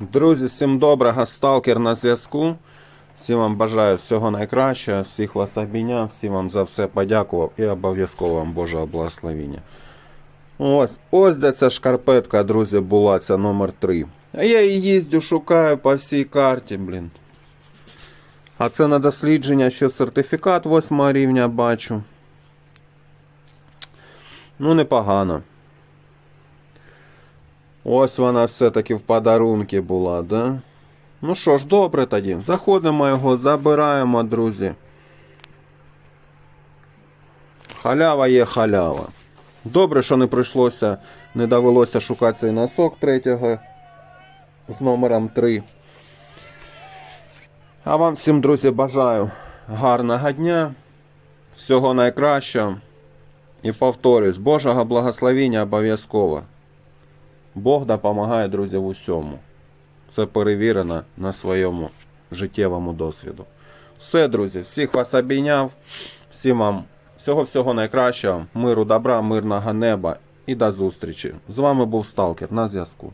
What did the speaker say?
Друзі, всім доброго, сталкер на зв'язку. Всім вам бажаю всього найкращого, всіх вас обійняв, всім вам за все подякував і обов'язково вам Божого благословення. Ось, ось де ця шкарпетка, друзі, була, ця номер 3. А я її їздю, шукаю по всій карті, блін. А це на дослідження, що сертифікат 8 рівня бачу. Ну, непогано. Ось вона все-таки в подарунки була, да? Ну що ж, добре тоді. Заходимо його, забираємо, друзі. Халява є халява. Добре, що не прийшлося, не довелося шукати цей носок третього з номером 3. А вам всім, друзі, бажаю гарного дня, всього найкращого. І повторюсь, Божого благословення обов'язково. Бог допомагає, друзі, в усьому. Це перевірено на своєму життєвому досвіду. Все, друзі, всіх вас обійняв. Всім вам всього-всього найкращого, миру, добра, мирного неба і до зустрічі. З вами був Сталкер на зв'язку.